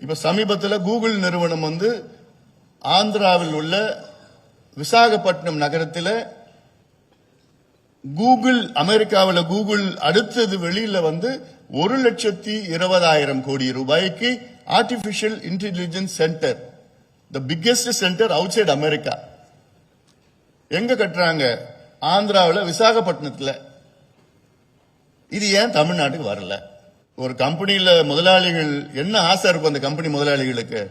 இப்ப சமீபத்தில் கூகுள் நிறுவனம் வந்து ஆந்திராவில் உள்ள விசாகப்பட்டினம் நகரத்தில் கூகுள் அமெரிக்காவில் கூகுள் அடுத்தது வெளியில வந்து ஒரு லட்சத்தி இருபதாயிரம் கோடி ரூபாய்க்கு artificial intelligence centre the biggest centre outside America எங்க கட்டுறாங்க? ஆந்திராவில் விசாகப்பட்டினத்தில். இது ஏன் தமிழ்நாட்டுக்கு வரல? ஒரு கம்பெனியில முதலாளிகள் என்ன ஆசை இருக்கும் அந்த கம்பெனி முதலாளிகளுக்கு?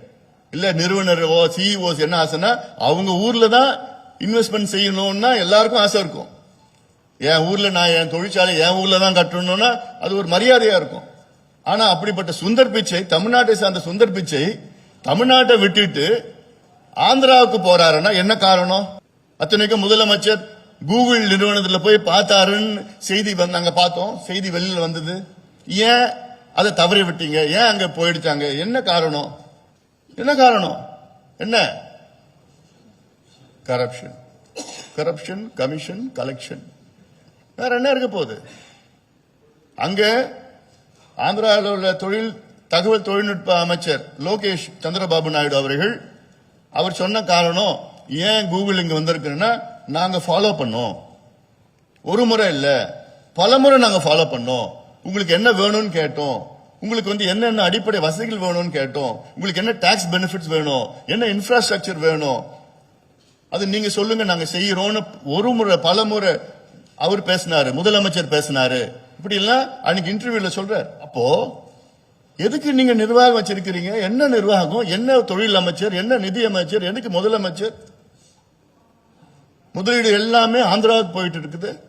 இல்ல நிறுவனரோ சிஇஓஸ் என்ன ஆசைன்னா அவங்க ஊர்ல தான் இன்வெஸ்ட்மெண்ட் செய்யணும்னா எல்லாருக்கும் ஆசை இருக்கும். என் ஊர்ல நான் என் தொழிற்சாலை என் ஊர்ல தான் கட்டணும்னா அது ஒரு மரியாதையா இருக்கும். ஆனா அப்படிப்பட்ட சுந்தர் பிச்சை தமிழ்நாட்டை சார்ந்த சுந்தர் பிச்சை தமிழ்நாட்டை விட்டுட்டு ஆந்திராவுக்கு போறாருன்னா என்ன காரணம்? அத்தனைக்கும் முதலமைச்சர் கூகுள் நிறுவனத்தில் போய் பார்த்தாருன்னு செய்தி நாங்க பார்த்தோம். செய்தி வெளியில் வந்தது. ஏன் அதை தவறி விட்டீங்க? ஏன் அங்க போயிடுச்சாங்க? என்ன காரணம்? என்ன காரணம்? என்ன? கரப்ஷன் கரப்ஷன் கமிஷன் கலெக்ஷன் வேற என்ன இருக்க போகுது? அங்க ஆந்திராவில் உள்ள தொழில் தகவல் தொழில்நுட்ப அமைச்சர் லோகேஷ் சந்திரபாபு நாயுடு அவர்கள் அவர் சொன்ன காரணம் ஏன் கூகுள் இங்க வந்திருக்குன்னா நாங்க ஃபாலோ பண்ணோம். ஒரு முறை இல்ல பல முறை நாங்க ஃபாலோ பண்ணோம். உங்களுக்கு என்ன வேணும்னு கேட்டோம் உங்களுக்கு வந்து என்னென்ன அடிப்படை வசதிகள் வேணும்னு கேட்டோம் உங்களுக்கு என்ன டாக்ஸ் பெனிஃபிட்ஸ் வேணும் என்ன இன்ஃப்ராஸ்ட்ரக்சர் வேணும் அது நீங்க சொல்லுங்க நாங்க செய்யறோம்னு ஒரு முறை பல முறை அவர் பேசினாரு முதலமைச்சர் பேசினாரு. இப்படி எல்லாம் அன்னைக்கு இன்டர்வியூல சொல்றாரு. அப்போ எதுக்கு நீங்க நிர்வாகம் வச்சிருக்கிறீங்க? என்ன நிர்வாகம்? என்ன தொழில் அமைச்சர்? என்ன நிதி அமைச்சர்? எதுக்கு முதலமைச்சர்? முதலீடு எல்லாமே ஆந்திராவுக்கு போயிட்டு இருக்குது.